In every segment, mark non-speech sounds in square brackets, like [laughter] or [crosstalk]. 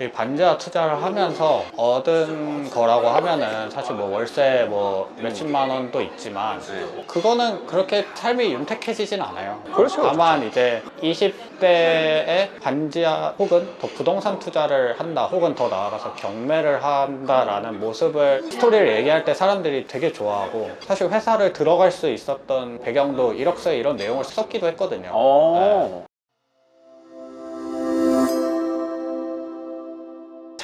이 반지하 투자를 하면서 얻은 거라고 하면은 사실 뭐 월세 뭐 몇십만 원도 있지만 네. 그거는 그렇게 삶이 윤택해지진 않아요. 그렇죠, 다만 이제 20대에 반지하 혹은 더 부동산 투자를 한다 혹은 더 나아가서 경매를 한다라는 모습을 스토리를 얘기할 때 사람들이 되게 좋아하고 사실 회사를 들어갈 수 있었던 배경도 이력서에 이런 내용을 썼기도 했거든요. 어.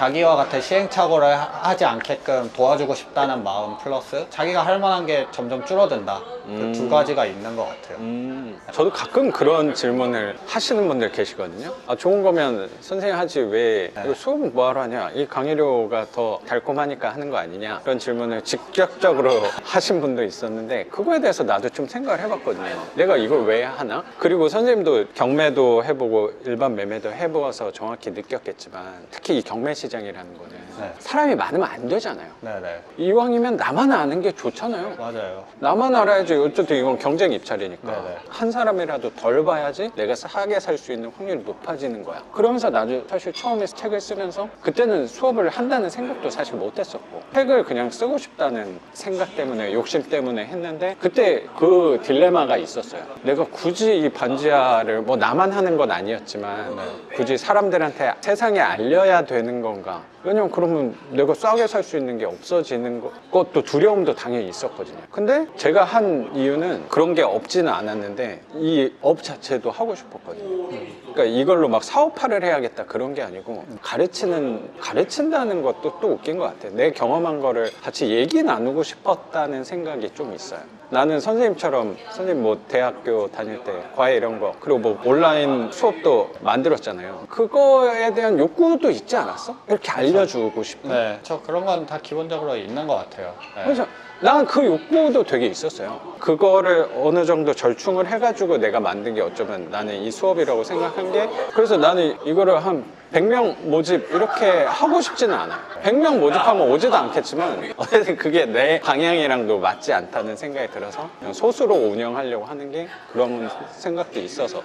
자기와 같은 시행착오를 하- 하지 않게끔 도와주고 싶다는 마음 플러스 자기가 할 만한 게 점점 줄어든다. 그두 음. 가지가 있는 것 같아요. 음, 저도 가끔 그런 질문을 하시는 분들 계시거든요. 아, 좋은 거면 선생님 하지 왜 네. 이거 수업은 뭐하러 하냐? 이 강의료가 더 달콤하니까 하는 거 아니냐? 그런 질문을 직접적으로 [laughs] 하신 분도 있었는데 그거에 대해서 나도 좀 생각을 해봤거든요. 내가 이걸 왜 하나? 그리고 선생님도 경매도 해보고 일반 매매도 해보아서 정확히 느꼈겠지만 특히 이 경매 시장이라는 거는 네. 사람이 많으면 안 되잖아요. 네네. 이왕이면 나만 아는 게 좋잖아요. 맞아요. 나만 알아야지 어쨌든 이건 경쟁 입찰이니까 네네. 한 사람이라도 덜 봐야지 내가 싸게 살 수 있는 확률이 높아지는 거야. 그러면서 나도 사실 처음에 책을 쓰면서 그때는 수업을 한다는 생각도 사실 못 했었고 책을 그냥 쓰고 싶다는 생각 때문에 욕심 때문에 했는데 그때 그 딜레마가 있었어요. 내가 굳이 이 반지하를 뭐 나만 하는 건 아니었지만 굳이 사람들한테 세상에 알려야 되는 건가? 왜냐면 그러면 내가 싸게 살 수 있는 게 없어지는 것- 것도 두려움도 당연히 있었거든요. 근데 제가 한 이유는 그런 게 없지는 않았는데 이 업 자체도 하고 싶었거든요. 그러니까 이걸로 막 사업화를 해야겠다 그런 게 아니고 가르치는 가르친다는 것도 또 웃긴 것 같아요. 내 경험한 거를 같이 얘기 나누고 싶었다는 생각이 좀 있어요. 나는 선생님처럼 선생님 뭐 대학교 다닐 때 과외 이런 거 그리고 뭐 온라인 수업도 만들었잖아요. 그거에 대한 욕구도 있지 않았어? 이렇게 알려주고 싶은. 네, 저 그런 건 다 기본적으로 있는 것 같아요. 네. 그래서 난 그 욕구도 되게 있었어요. 그거를 어느 정도 절충을 해가지고 내가 만든 게 어쩌면 나는 이 수업이라고 생각한 게 그래서 나는 이거를 한 100명 모집 이렇게 하고 싶지는 않아요. 100명 모집하면 오지도 않겠지만 어쨌든 [laughs] 그게 내 방향이랑도 맞지 않다는 생각이 들어서 그냥 소수로 운영하려고 하는 게 그런 생각도 있어서.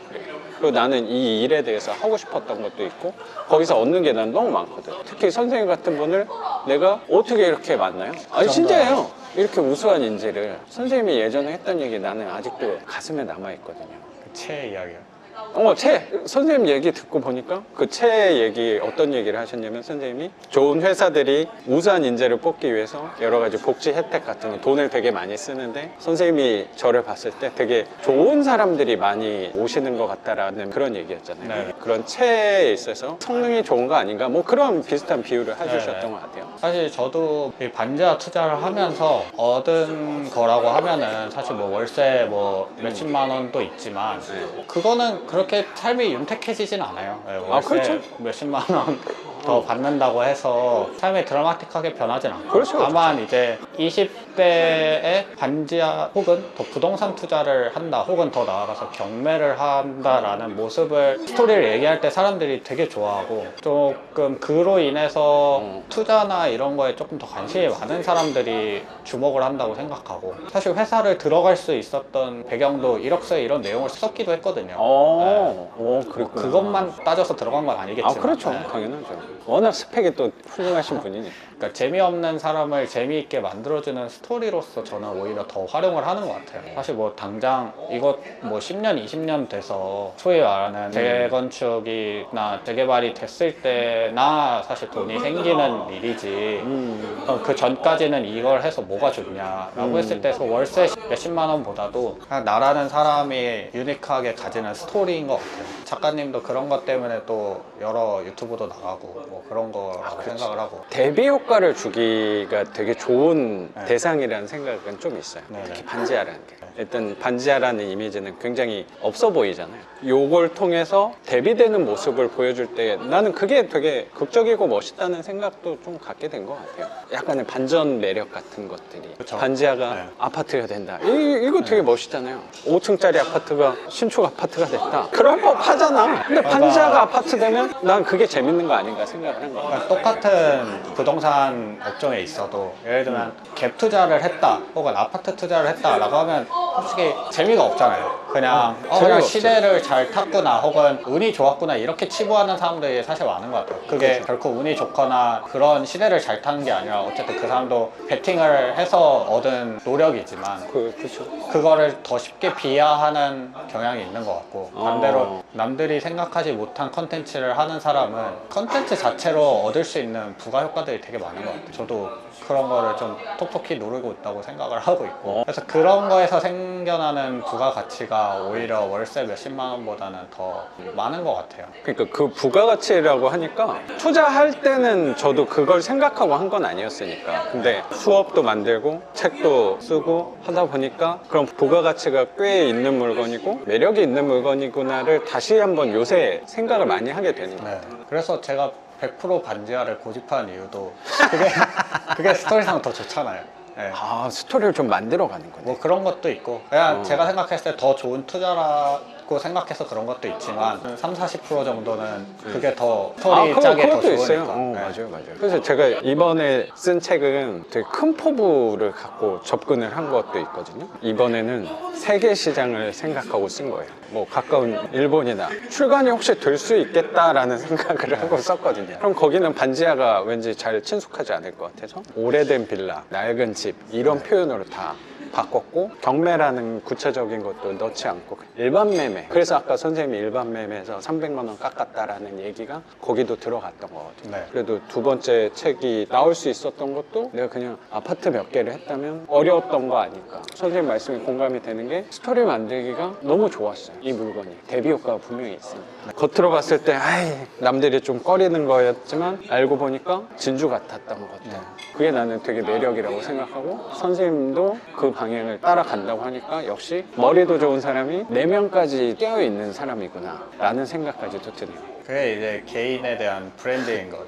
그리고 나는 이 일에 대해서 하고 싶었던 것도 있고 거기서 얻는 게 난 너무 많거든. 특히 선생님 같은 분을 내가 어떻게 이렇게 만나요? 아니 진짜예요. 이렇게 우수한 인재를 선생님이 예전에 했던 얘기 나는 아직도 가슴에 남아 있거든요. 체 이야기요. 어, 채 선생님 얘기 듣고 보니까 그 채 얘기 어떤 얘기를 하셨냐면 선생님이 좋은 회사들이 우수한 인재를 뽑기 위해서 여러 가지 복지 혜택 같은 거 돈을 되게 많이 쓰는데 선생님이 저를 봤을 때 되게 좋은 사람들이 많이 오시는 것 같다라는 그런 얘기였잖아요. 네. 그런 채에 있어서 성능이 좋은 거 아닌가 뭐 그런 비슷한 비유를 해주셨던 네. 것 같아요. 사실 저도 이 반지하 투자를 하면서 얻은 거라고 하면은 사실 뭐 월세 뭐 몇십만 원도 있지만 네. 그거는 그렇게 삶이 윤택해지진 않아요. 네, 아, 월세 그렇죠. 몇십만 원 더 받는다고 해서 삶이 드라마틱하게 변하진 않고 그렇죠, 다만 이제 20대에 반지하 혹은 더 부동산 투자를 한다 혹은 더 나아가서 경매를 한다라는 모습을 스토리를 얘기할 때 사람들이 되게 좋아하고 조금 그로 인해서 음. 투자나 이런 거에 조금 더 관심이 많은 사람들이 주목을 한다고 생각하고 사실 회사를 들어갈 수 있었던 배경도 이력서에 이런 내용을 썼기도 했거든요. 어, 오, 뭐 그렇구나. 그것만 따져서 들어간 건 아니겠지만 아, 그렇죠. 네. 당연하죠. 워낙 스펙이 또 훌륭하신 분이니까. 그러니까 재미없는 사람을 재미있게 만들어주는 스토리로서 저는 오히려 더 활용을 하는 것 같아요. 사실 뭐 당장 이것 뭐 10년, 20년 돼서 소위 말하는 재건축이나 재개발이 됐을 때나 사실 돈이 생기는 일이지. 음. 어, 그 전까지는 이걸 해서 뭐가 좋냐라고 음. 했을 때 월세 몇십만 원보다도 그냥 나라는 사람이 유니크하게 가지는 스토리인 것 같아요. 작가님도 그런 것 때문에 또 여러 유튜브도 나가고 뭐 그런 거라고 생각을 하고 대비 효과를 주기가 되게 좋은 네. 대상이라는 생각은 좀 있어요. 네, 특히 네. 반지하라는 게. 일단 반지하라는 이미지는 굉장히 없어 보이잖아요. 요걸 통해서 대비되는 모습을 보여줄 때 나는 그게 되게 극적이고 멋있다는 생각도 좀 갖게 된 것 같아요. 약간의 반전 매력 같은 것들이. 그쵸. 반지하가 네. 아파트가 된다. 이, 이거 되게 멋있잖아요. 5층짜리 아파트가 신축 아파트가 됐다. 그럴 법 하잖아. 근데. 반지하가 아파트 되면 난 그게 재밌는 거 아닌가 생각을 한 거예요. 그러니까 똑같은 부동산 업종에 있어도 예를 들면 갭 투자를 했다 혹은 아파트 투자를 했다라고 하면 솔직히 재미가 없잖아요. 그냥 어, 어, 그냥. 시대를 잘 탔구나 혹은 운이 좋았구나 이렇게 치부하는 사람들이 사실 많은 것 같아요. 그게 그렇죠. 결코 운이 좋거나 그런 시대를 잘 타는 게 아니라 어쨌든 그 사람도 베팅을 해서 얻은 노력이지만 그, 그쵸. 그거를 더 쉽게 비하하는 경향이 있는 것 같고 어. 반대로 남들이 생각하지 못한 컨텐츠를 하는 사람은 컨텐츠 자체로 얻을 수 있는 부가 효과들이 되게 많은 것 같아요. 저도 그런 거를 좀 톡톡히 누르고 있다고 생각을 하고 있고 어. 그래서 그런 거에서 생겨나는 부가 가치가 오히려 월세 몇십만 원보다는 더 많은 것 같아요. 그러니까 그 부가가치라고 하니까 투자할 때는 저도 그걸 생각하고 한 건 아니었으니까 근데 수업도 만들고 책도 쓰고 하다 보니까 그런 부가가치가 꽤 있는 물건이고 매력이 있는 물건이구나를 다시 한번 요새 생각을 많이 하게 되는 것 네. 같아요 그래서 제가 100% 반지하를 고집하는 이유도 그게 [laughs] 그게 스토리상 더 좋잖아요. 네. 아 스토리를 좀 만들어 가는 거네 뭐 그런 것도 있고 그냥 어. 제가 생각했을 때 더 좋은 투자라 고 생각해서 그런 것도 있지만 3, 40% 정도는 그게 더 스토리 아, 그거, 짜게 더 그것도 좋으니까 있어요. 어, 네. 맞아요, 맞아요. 그래서 제가 이번에 쓴 책은 되게 큰 포부를 갖고 접근을 한 것도 있거든요. 이번에는 세계 시장을 생각하고 쓴 거예요. 뭐 가까운 일본이나 출간이 혹시 될 수 있겠다라는 [laughs] 생각을 하고 썼거든요. 그럼 거기는 반지하가 왠지 잘 친숙하지 않을 것 같아서 오래된 빌라, 낡은 집 이런 표현으로 다 바꿨고 경매라는 구체적인 것도 넣지 않고 일반 매매. 그래서 아까 선생님이 일반 매매에서 300만 원 깎았다라는 얘기가 거기도 들어갔던 거거든요. 네. 그래도 두 번째 책이 나올 수 있었던 것도 내가 그냥 아파트 몇 개를 했다면 어려웠던 거 아닐까. 선생님 말씀에 공감이 되는 게 스토리 만들기가 너무 좋았어요 이 물건이. 대비 효과가 분명히 있습니다. 겉으로 봤을 때 아이 남들이 좀 꺼리는 거였지만 알고 보니까 진주 같았던 것 같아요. 그게 나는 되게 매력이라고 생각하고 선생님도 그 방향을 따라간다고 하니까 역시 머리도 좋은 사람이 내면까지 깨어있는 사람이구나 라는 생각까지도 드네요 그게 이제 개인에 대한 브랜딩인 거죠.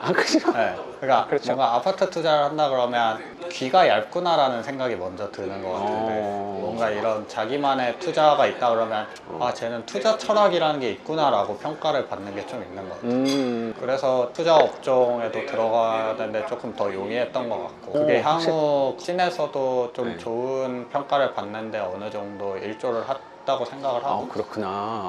아 그죠? 네. 그러니까 그렇죠. 뭔가 아파트 투자를 한다 그러면 귀가 얇구나라는 생각이 먼저 드는 것 같은데 어. 뭔가 이런 자기만의 투자가 있다 그러면 아 쟤는 투자 철학이라는 게 있구나라고 평가를 받는 게 좀 있는 것 같아요. 음 그래서 투자 업종에도 들어가는데 조금 더 용이했던 것 같고 그게 오, 향후 씬에서도 좀 네. 좋은 평가를 받는데 어느 정도 일조를 했다고 생각을 하고 아 그렇구나